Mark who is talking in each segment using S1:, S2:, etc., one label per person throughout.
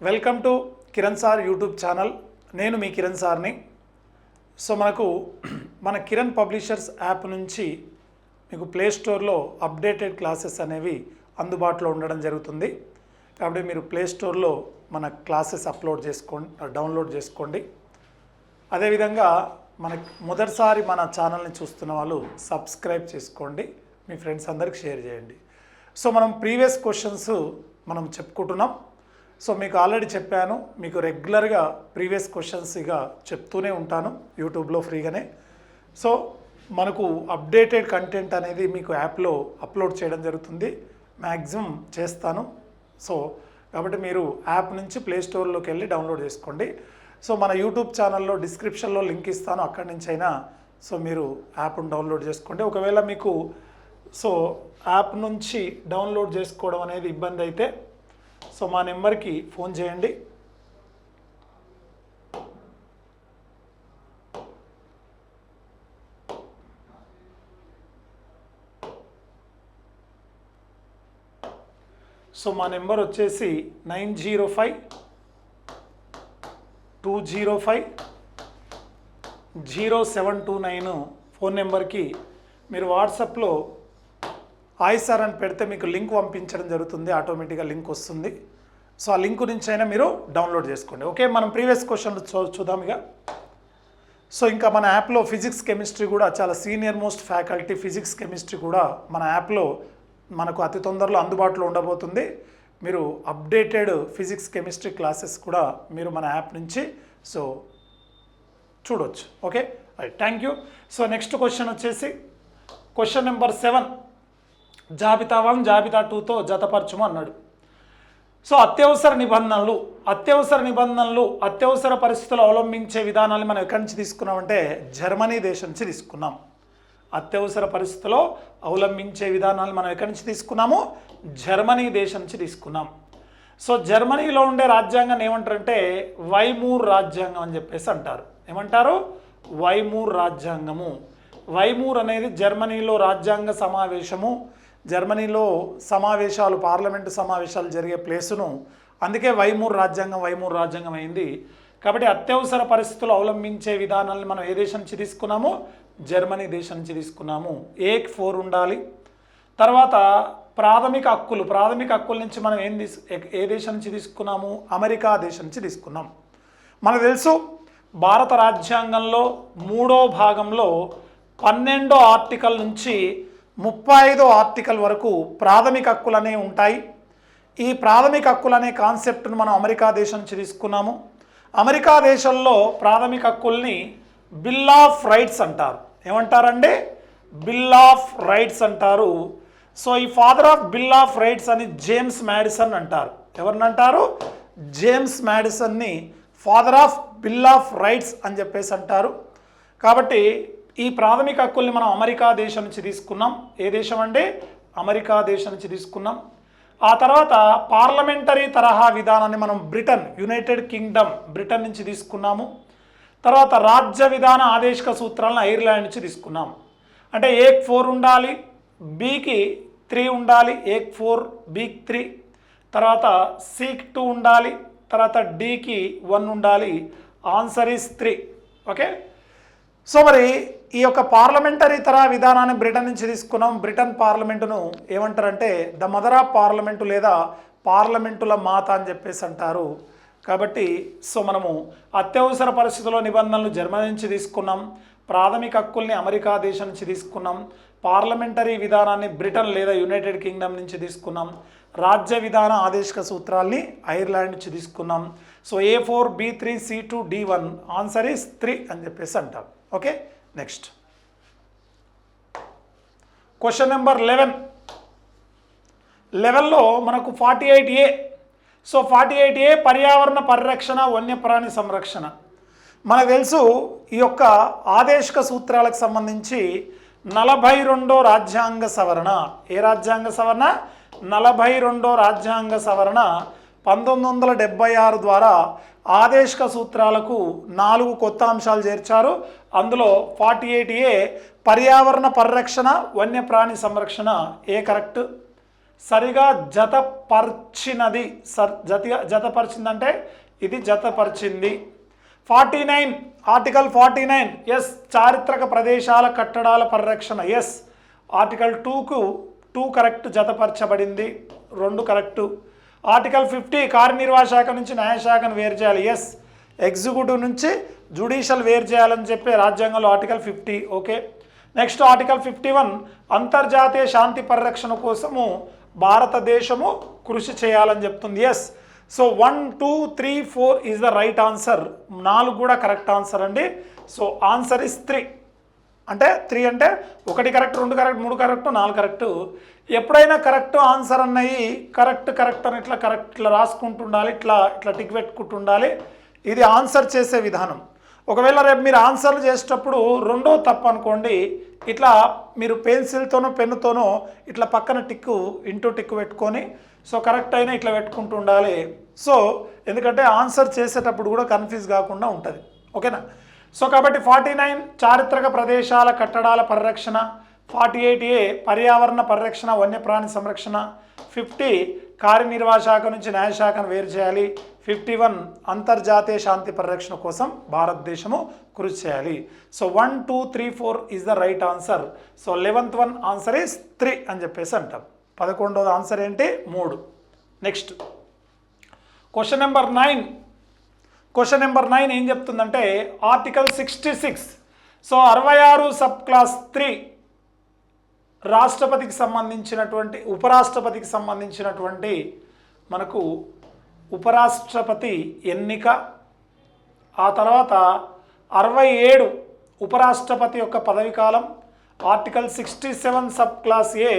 S1: Welcome to Kiran sir YouTube channel. నేను మీ కిరణ్ సార్ని. సో మనకు మన కిరణ్ పబ్లిషర్స్ యాప్ నుంచి మీకు ప్లే స్టోర్లో అప్డేటెడ్ క్లాసెస్ అనేవి అందుబాటులో ఉండడం జరుగుతుంది. కాబట్టి మీరు ప్లే స్టోర్లో మన క్లాసెస్ అప్లోడ్ చేసుకోండి డౌన్లోడ్ చేసుకోండి. అదేవిధంగా మన మొదటిసారి మన ఛానల్ని చూస్తున్న వాళ్ళు సబ్స్క్రైబ్ చేసుకోండి మీ ఫ్రెండ్స్ అందరికి షేర్ చేయండి. సో మనం ప్రీవియస్ క్వశ్చన్స్ మనం చెప్పుకుంటున్నాం. సో మీకు ఆల్రెడీ చెప్పాను మీకు రెగ్యులర్గా ప్రీవియస్ క్వశ్చన్స్ ఇక చెప్తూనే ఉంటాను యూట్యూబ్లో ఫ్రీగానే. సో మనకు అప్డేటెడ్ కంటెంట్ అనేది మీకు యాప్లో అప్లోడ్ చేయడం జరుగుతుంది మ్యాక్సిమం చేస్తాను. సో కాబట్టి మీరు యాప్ నుంచి ప్లే స్టోర్లోకి వెళ్ళి డౌన్లోడ్ చేసుకోండి. సో మన యూట్యూబ్ ఛానల్లో డిస్క్రిప్షన్లో లింక్ ఇస్తాను అక్కడి నుంచి అయినా సో మీరు యాప్ను డౌన్లోడ్ చేసుకోండి. ఒకవేళ మీకు సో యాప్ నుంచి డౌన్లోడ్ చేసుకోవడం అనేది ఇబ్బంది అయితే సో మా నెంబర్కి ఫోన్ చేయండి. సో మా నెంబర్ వచ్చేసి nine zero five two zero five zero seven two nine phone నెంబర్కి మీరు వాట్సాప్లో హాయ్ అని పెడితే మీకు లింక్ పంపించడం జరుగుతుంది ఆటోమేటిక్గా లింక్ వస్తుంది. సో ఆ లింక్ నుంచి అయినా మీరు డౌన్లోడ్ చేసుకోండి. ఓకే మనం ప్రీవియస్ క్వశ్చన్లు చూ చూద్దాం ఇక. సో ఇంకా మన యాప్లో ఫిజిక్స్ కెమిస్ట్రీ కూడా చాలా senior most faculty physics chemistry కూడా మన యాప్లో మనకు అతి తొందరలో అందుబాటులో ఉండబోతుంది. మీరు అప్డేటెడ్ ఫిజిక్స్ కెమిస్ట్రీ క్లాసెస్ కూడా మీరు మన యాప్ నుంచి సో చూడొచ్చు. Okay right thank you. So next question వచ్చేసి క్వశ్చన్ నెంబర్ సెవెన్. జాబితా వన్ జాబితా టూతో జతపరచుము అన్నాడు. సో అత్యవసర నిబంధనలు అత్యవసర నిబంధనలు అత్యవసర పరిస్థితులు అవలంబించే విధానాన్ని మనం ఎక్కడి నుంచి తీసుకున్నామంటే జర్మనీ దేశం నుంచి తీసుకున్నాం. అత్యవసర పరిస్థితుల్లో అవలంబించే విధానాలు మనం ఎక్కడి నుంచి తీసుకున్నాము? జర్మనీ దేశం నుంచి తీసుకున్నాం. సో జర్మనీలో ఉండే రాజ్యాంగాన్ని ఏమంటారంటే వైమూర్ రాజ్యాంగం అని చెప్పేసి అంటారు. ఏమంటారు? వైమూర్ రాజ్యాంగము. వైమూర్ అనేది జర్మనీలో రాజ్యాంగ సమావేశము. జర్మనీలో సమావేశాలు పార్లమెంటు సమావేశాలు జరిగే ప్లేసును అందుకే వైమూర్ రాజ్యాంగం వైమూర్ రాజ్యాంగం అయింది. కాబట్టి అత్యవసర పరిస్థితులు అవలంబించే విధానాలను మనం ఏ దేశం నుంచి తీసుకున్నామో? జర్మనీ దేశం నుంచి తీసుకున్నాము. ఏక్ ఫోర్ ఉండాలి. తర్వాత ప్రాథమిక హక్కులు ప్రాథమిక హక్కుల నుంచి మనం ఏం తీసు ఏ- ఏ దేశం నుంచి తీసుకున్నాము? అమెరికా దేశం నుంచి తీసుకున్నాం. మనకు తెలుసు భారత రాజ్యాంగంలో మూడో భాగంలో పన్నెండో ఆర్టికల్ నుంచి ముప్పై ఐదో ఆర్టికల్ వరకు ప్రాథమిక హక్కులనే ఉంటాయి. ఈ ప్రాథమిక హక్కులనే కాన్సెప్ట్ను మనం అమెరికా దేశం నుంచి తీసుకున్నాము. అమెరికా దేశంలో ప్రాథమిక హక్కుల్ని బిల్ ఆఫ్ రైట్స్ అంటారు. ఏమంటారండి? బిల్ ఆఫ్ రైట్స్ అంటారు. సో ఈ father of bill of rights అని జేమ్స్ మ్యాడిసన్ అంటారు. ఎవరిని అంటారు James మ్యాడిసన్ని father of bill of rights అని చెప్పేసి అంటారు. కాబట్టి ఈ ప్రాథమిక హక్కుల్ని మనం అమెరికా దేశం నుంచి తీసుకున్నాం. ఏ దేశం అంటే అమెరికా దేశం నుంచి తీసుకున్నాం. ఆ తర్వాత పార్లమెంటరీ తరహా విధానాన్ని మనం బ్రిటన్ యునైటెడ్ కింగ్డమ్ బ్రిటన్ నుంచి తీసుకున్నాము. తర్వాత రాజ్య విధాన ఆదేశిక సూత్రాలను ఐర్లాండ్ నుంచి తీసుకున్నాం. అంటే ఏక్ ఫోర్ ఉండాలి బీకి త్రీ ఉండాలి ఏక్ ఫోర్ బీక్ త్రీ. తర్వాత సీక్ టూ ఉండాలి తర్వాత డీకి వన్ ఉండాలి. Answer is three. Okay? So మరి ఈ యొక్క పార్లమెంటరీ తర విధానాన్ని బ్రిటన్ నుంచి తీసుకున్నాం. బ్రిటన్ పార్లమెంటును ఏమంటారంటే ద మదర్ ఆఫ్ పార్లమెంటు లేదా పార్లమెంటుల మాత అని చెప్పేసి అంటారు. కాబట్టి సో మనము అత్యవసర పరిస్థితుల్లో నిబంధనలు జర్మనీ నుంచి తీసుకున్నాం. ప్రాథమిక హక్కుల్ని అమెరికా దేశం నుంచి తీసుకున్నాం. పార్లమెంటరీ విధానాన్ని బ్రిటన్ లేదా యునైటెడ్ కింగ్డమ్ నుంచి తీసుకున్నాం. రాజ్య విధాన ఆదేశిక సూత్రాల్ని ఐర్లాండ్ నుంచి తీసుకున్నాం. So A four B three C two D one answer is three అని చెప్పేసి అంటాం. Okay next question number eleven లెవెల్లో మనకు forty eight A so forty eight A పర్యావరణ పరిరక్షణ వన్యప్రాణి సంరక్షణ. మనకు తెలుసు ఈ యొక్క ఆదేశిక సూత్రాలకు సంబంధించి నలభై రెండో రాజ్యాంగ సవరణ. ఏ రాజ్యాంగ సవరణ? నలభై రెండో రాజ్యాంగ సవరణ పంతొమ్మిది వందల డెబ్బై ఆరు ద్వారా ఆదేశిక సూత్రాలకు నాలుగు కొత్త అంశాలు చేర్చారు. అందులో ఫార్టీ ఎయిట్ ఏ పర్యావరణ పరిరక్షణ వన్యప్రాణి సంరక్షణ ఏ కరెక్ట్ సరిగా జతపరిచినది సర్ జతిగా జతపరిచిందంటే ఇది జతపరిచింది. Forty nine article forty nine yes చారిత్రక ప్రదేశాల కట్టడాల పరిరక్షణ ఎస్ ఆర్టికల్ టూకు టూ కరెక్ట్ జతపరచబడింది రెండు కరెక్టు ఆర్టికల్ ఫిఫ్టీ కార్యనిర్వాహ శాఖ నుంచి న్యాయశాఖను వేరు చేయాలి ఎస్ ఎగ్జిక్యూటివ్ నుంచి జుడిషియల్ వేరు చేయాలని చెప్పి రాజ్యాంగంలో article fifty okay? Next article fifty one అంతర్జాతీయ శాంతి పరిరక్షణ కోసము భారతదేశము కృషి చేయాలని చెప్తుంది. Yes so one two three four is the right answer నాలుగు కూడా కరెక్ట్ ఆన్సర్ అండి. సో ఆన్సర్ ఇస్ త్రీ అంటే త్రీ అంటే ఒకటి కరెక్ట్ రెండు కరెక్ట్ మూడు కరెక్ట్ నాలుగు కరెక్ట్ ఎప్పుడైనా కరెక్ట్ ఆన్సర్ అన్నవి కరెక్ట్ కరెక్ట్ అని ఇట్లా కరెక్ట్ ఇట్లా రాసుకుంటుండాలి ఇట్లా ఇట్లా టిక్ పెట్టుకుంటుండాలి. ఇది ఆన్సర్ చేసే విధానం. ఒకవేళ రేపు మీరు ఆన్సర్లు చేసేటప్పుడు రెండో తప్పు అనుకోండి ఇట్లా మీరు పెన్సిల్తోనో పెన్నుతోనో ఇట్లా పక్కన టిక్కు ఇంటూ టిక్కు పెట్టుకొని సో కరెక్ట్ అయినా ఇట్లా పెట్టుకుంటూ ఉండాలి. సో ఎందుకంటే ఆన్సర్ చేసేటప్పుడు కూడా కన్ఫ్యూజ్ కాకుండా ఉంటుంది. ఓకేనా? సో కాబట్టి ఫార్టీ నైన్ చారిత్రక ప్రదేశాల కట్టడాల పరిరక్షణ ఫార్టీ ఎయిట్ ఏ పర్యావరణ పరిరక్షణ వన్యప్రాణి సంరక్షణ ఫిఫ్టీ కార్యనిర్వాహక శాఖ నుంచి న్యాయశాఖను వేరు చేయాలి. ఫిఫ్టీ వన్ అంతర్జాతీయ శాంతి పరిరక్షణ కోసం భారతదేశము కృషి చేయాలి. So one two three four is the right answer so eleventh one answer is three అని చెప్పేసి అంటాం. పదకొండవది ఆన్సర్ ఏంటి? మూడు. Next question number nine question number nine ఏం చెప్తుందంటే ఆర్టికల్ సిక్స్టీ సిక్స్ సో అరవై ఆరు సబ్ క్లాస్ త్రీ రాష్ట్రపతికి సంబంధించినటువంటి ఉపరాష్ట్రపతికి సంబంధించినటువంటి మనకు ఉపరాష్ట్రపతి ఎన్నిక ఆ తర్వాత అరవై ఏడు ఉపరాష్ట్రపతి యొక్క పదవికాలం article sixty seven sub clause A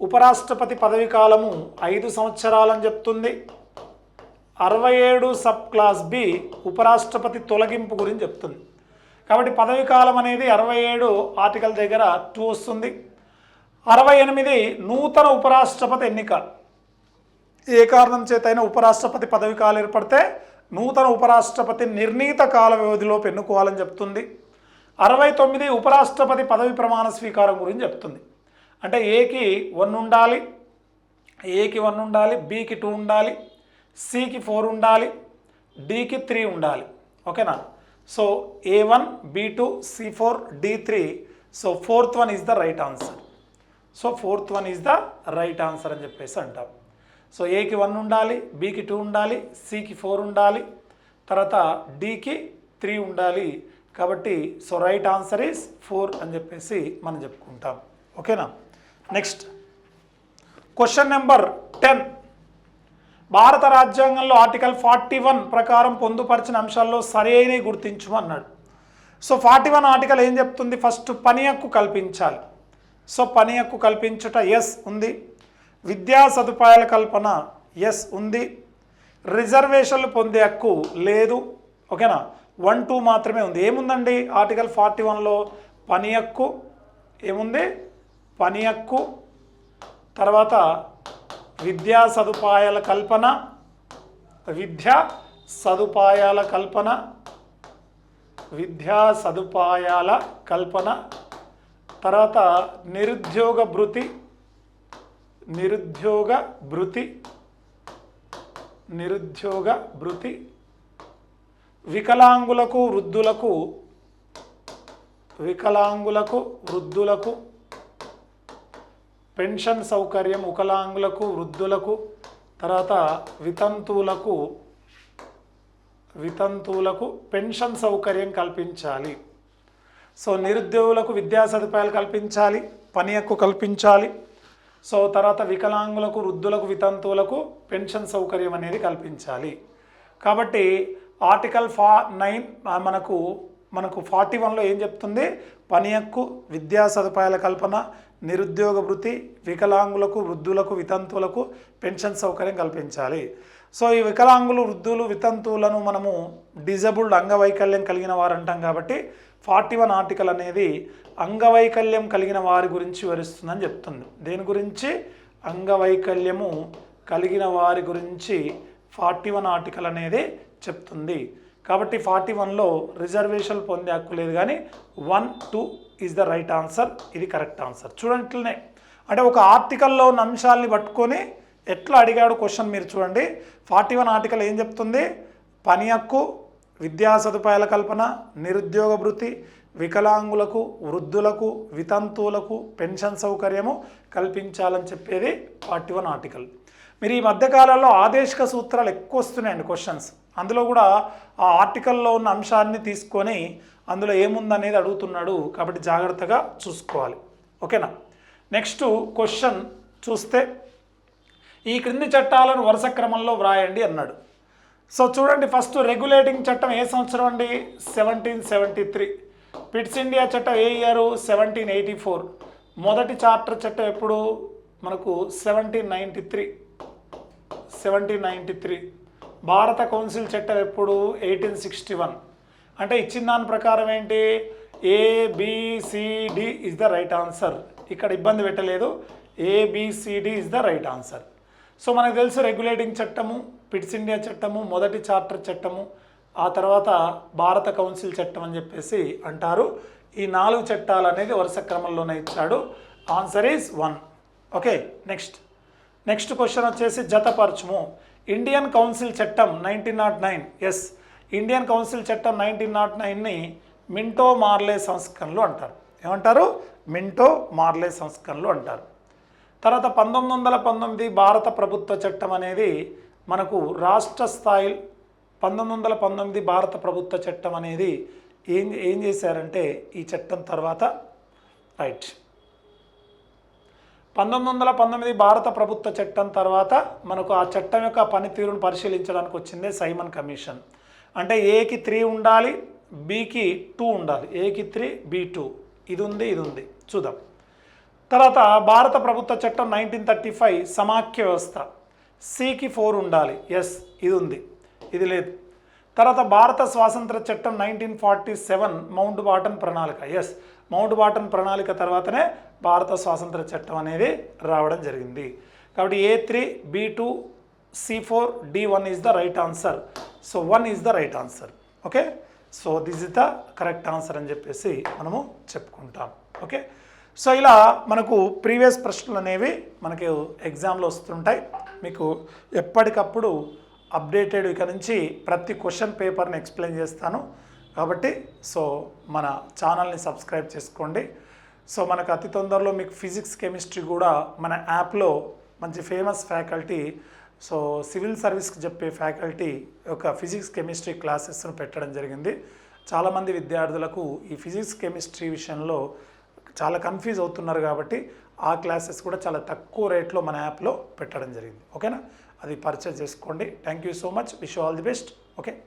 S1: ఉపరాష్ట్రపతి పదవీకాలము ఐదు సంవత్సరాలని చెప్తుంది. అరవై ఏడు సబ్ క్లాస్ బి ఉపరాష్ట్రపతి తొలగింపు గురించి చెప్తుంది. కాబట్టి పదవీకాలం అనేది అరవై ఏడు ఆర్టికల్ దగ్గర టూ వస్తుంది. అరవై ఎనిమిది నూతన ఉపరాష్ట్రపతి ఎన్నిక. ఏ కారణం చేతైనా ఉపరాష్ట్రపతి పదవి కాలం ఏర్పడితే నూతన ఉపరాష్ట్రపతి నిర్ణీత కాల వ్యవధిలో ఎన్నుకోవాలని చెప్తుంది. అరవై తొమ్మిది ఉపరాష్ట్రపతి పదవి ప్రమాణ స్వీకారం గురించి చెప్తుంది. అంటే ఏకి వన్ ఉండాలి ఏకి వన్ ఉండాలి బీకి టూ ఉండాలి సికి ఫోర్ ఉండాలి డికి త్రీ ఉండాలి. ఓకేనా? So A one B two C four D three. So fourth one is the right answer. So fourth one is the right answer అని చెప్పేసి అంటాం. సో ఏకి వన్ ఉండాలి బీకి టూ ఉండాలి సికి ఫోర్ ఉండాలి తర్వాత డికి త్రీ ఉండాలి. కాబట్టి so right answer is four అని చెప్పేసి మనం చెప్పుకుంటాం. ఓకేనా నెక్స్ట్ క్వశ్చన్ నెంబర్ టెన్ భారత రాజ్యాంగంలో ఆర్టికల్ ఫార్టీ వన్ ప్రకారం పొందుపరిచిన అంశాల్లో సరైనవి గుర్తించమన్నాడు సో ఫార్టీ వన్ ఆర్టికల్ ఏం చెప్తుంది? ఫస్ట్ పని హక్కు కల్పించాలి. సో పని హక్కు కల్పించుట ఎస్ ఉంది. విద్యా సదుపాయాల కల్పన ఎస్ ఉంది. రిజర్వేషన్లు పొందే హక్కు లేదు. ఓకేనా వన్ టూ మాత్రమే ఉంది. ఏముందండి? ఆర్టికల్ ఫార్టీ వన్లో పని హక్కు ఏముంది? పని హక్కు. తర్వాత విద్యా సదుపాయాల కల్పన విద్యా సదుపాయాల కల్పన విద్యా సదుపాయాల కల్పన. తర్వాత నిరుద్యోగ భృతి నిరుద్యోగ భృతి నిరుద్యోగ భృతి. వికలాంగులకు వృద్ధులకు వికలాంగులకు వృద్ధులకు పెన్షన్ సౌకర్యం వికలాంగులకు వృద్ధులకు తర్వాత వితంతువులకు వితంతువులకు పెన్షన్ సౌకర్యం కల్పించాలి. సో నిరుద్యోగులకు విద్యా సదుపాయాలు కల్పించాలి పని హక్కు కల్పించాలి. సో తర్వాత వికలాంగులకు వృద్ధులకు వితంతువులకు పెన్షన్ సౌకర్యం అనేది కల్పించాలి. కాబట్టి ఆర్టికల్ ఫా నైన్ మనకు మనకు ఫార్టీ వన్లో ఏం చెప్తుంది? పని హక్కు విద్యా సదుపాయాల కల్పన నిరుద్యోగ వృత్తి వికలాంగులకు వృద్ధులకు వితంతువులకు పెన్షన్ సౌకర్యం కల్పించాలి. సో ఈ వికలాంగులు వృద్ధులు వితంతువులను మనము డిజబుల్డ్ అంగవైకల్యం కలిగిన వారు అంటాం కాబట్టి ఫార్టీ వన్ ఆర్టికల్ అనేది అంగవైకల్యం కలిగిన వారి గురించి వివరిస్తుందని చెప్తుంది. దేని గురించి? అంగవైకల్యము కలిగిన వారి గురించి ఫార్టీ వన్ ఆర్టికల్ అనేది చెప్తుంది. కాబట్టి ఫార్టీ వన్లో రిజర్వేషన్ పొందే హక్కు లేదు కానీ one two is the right answer ఇది కరెక్ట్ ఆన్సర్ చూడండి ఇట్లనే. అంటే ఒక ఆర్టికల్లో ఉన్న అంశాలని పట్టుకొని ఎట్లా అడిగాడు క్వశ్చన్ మీరు చూడండి. ఫార్టీ వన్ ఆర్టికల్ ఏం చెప్తుంది? పని హక్కు విద్యా సదుపాయాల కల్పన నిరుద్యోగ భృతి వికలాంగులకు వృద్ధులకు వితంతువులకు పెన్షన్ సౌకర్యము కల్పించాలని చెప్పేది ఫార్టీ వన్ ఆర్టికల్ మీరు ఈ మధ్యకాలంలో ఆదేశిక సూత్రాలు ఎక్కువ వస్తున్నాయండి క్వశ్చన్స్ అందులో కూడా ఆ ఆర్టికల్లో ఉన్న అంశాన్ని తీసుకొని అందులో ఏముందనేది అడుగుతున్నాడు కాబట్టి జాగ్రత్తగా చూసుకోవాలి. ఓకేనా నెక్స్ట్ క్వశ్చన్ చూస్తే ఈ క్రింది చట్టాలను వరుస క్రమంలో వ్రాయండి అన్నాడు. సో చూడండి ఫస్ట్ రెగ్యులేటింగ్ చట్టం ఏ సంవత్సరం అండి? Seventeen seventy three Pitt's India చట్టం ఏ ఇయర్ సెవెంటీన్ ఎయిటీ ఫోర్ మొదటి చార్టర్ చట్టం ఎప్పుడు? మనకు seventeen ninety three seventeen ninety three భారత కౌన్సిల్ చట్టం ఎప్పుడు? ఎయిటీన్ సిక్స్టీ వన్ అంటే ఇచ్చిన దాని ప్రకారం ఏంటి? ABCD is the right answer ఇక్కడ ఇబ్బంది పెట్టలేదు. ABCD is the right answer so మనకు తెలుసు రెగ్యులేటింగ్ చట్టము. పిట్స్ ఇండియా చట్టము మొదటి చార్టర్ చట్టము ఆ తర్వాత భారత కౌన్సిల్ చట్టం అని చెప్పేసి అంటారు. ఈ నాలుగు చట్టాలు అనేది వరుస క్రమంలోనే ఇచ్చాడు. Answer is one okay next next question వచ్చేసి జతపరచుము. ఇండియన్ కౌన్సిల్ చట్టం nineteen nought nine yes Indian council చట్టం నైన్టీన్ నాట్ నైన్ని మింటో మార్లే సంస్కరణలు అంటారు. ఏమంటారు? మింటో మార్లే సంస్కరణలు అంటారు. తర్వాత పంతొమ్మిది వందల పంతొమ్మిది భారత ప్రభుత్వ చట్టం అనేది మనకు రాష్ట్ర స్థాయి పంతొమ్మిది వందల పంతొమ్మిది భారత ప్రభుత్వ చట్టం అనేది ఏం ఏం చేశారంటే ఈ చట్టం తర్వాత రైట్. పంతొమ్మిది వందల పంతొమ్మిది భారత ప్రభుత్వ చట్టం తర్వాత మనకు ఆ చట్టం యొక్క పనితీరును పరిశీలించడానికి వచ్చిందే సైమన్ కమిషన్. అంటే ఏకి త్రీ ఉండాలి బీకి టూ ఉండాలి. ఏకి త్రీ బి టూ. ఇది ఉంది ఇది ఉంది చూద్దాం. తర్వాత భారత ప్రభుత్వ చట్టం నైన్టీన్ థర్టీ ఫైవ్ సమాఖ్య వ్యవస్థ. సికి ఫోర్ ఉండాలి. ఎస్ ఇది ఉంది. ఇది లేదు. తర్వాత భారత స్వాతంత్ర చట్టం nineteen forty seven Mountbatten ప్రణాళిక. ఎస్ మౌంట్ బాటన్ ప్రణాళిక తర్వాతనే భారత స్వాతంత్ర చట్టం అనేది రావడం జరిగింది. కాబట్టి A three B two C four D one is the right answer so one is the right answer okay so this is the correct answer అని చెప్పేసి మనము చెప్పుకుంటాం. ఓకే సో ఇలా మనకు ప్రీవియస్ ప్రశ్నలు అనేవి మనకి ఎగ్జామ్లో వస్తుంటాయి. మీకు ఎప్పటికప్పుడు అప్డేటెడ్ ఇక నుంచి ప్రతి క్వశ్చన్ పేపర్ని ఎక్స్ప్లెయిన్ చేస్తాను. కాబట్టి సో మన ఛానల్ని సబ్స్క్రైబ్ చేసుకోండి. సో మనకు అతి తొందరలో మీకు ఫిజిక్స్ కెమిస్ట్రీ కూడా మన యాప్లో మంచి ఫేమస్ ఫ్యాకల్టీ సో సివిల్ సర్వీస్కి చెప్పే ఫ్యాకల్టీ ఒక ఫిజిక్స్ కెమిస్ట్రీ క్లాసెస్ను పెట్టడం జరిగింది. చాలామంది విద్యార్థులకు ఈ ఫిజిక్స్ కెమిస్ట్రీ విషయంలో చాలా కన్ఫ్యూజ్ అవుతున్నారు కాబట్టి ఆ క్లాసెస్ కూడా చాలా తక్కువ రేట్లో మన యాప్లో పెట్టడం జరిగింది. ఓకేనా? అది పర్చేజ్ చేసుకోండి. Thank you so much. Wish all the best. Okay?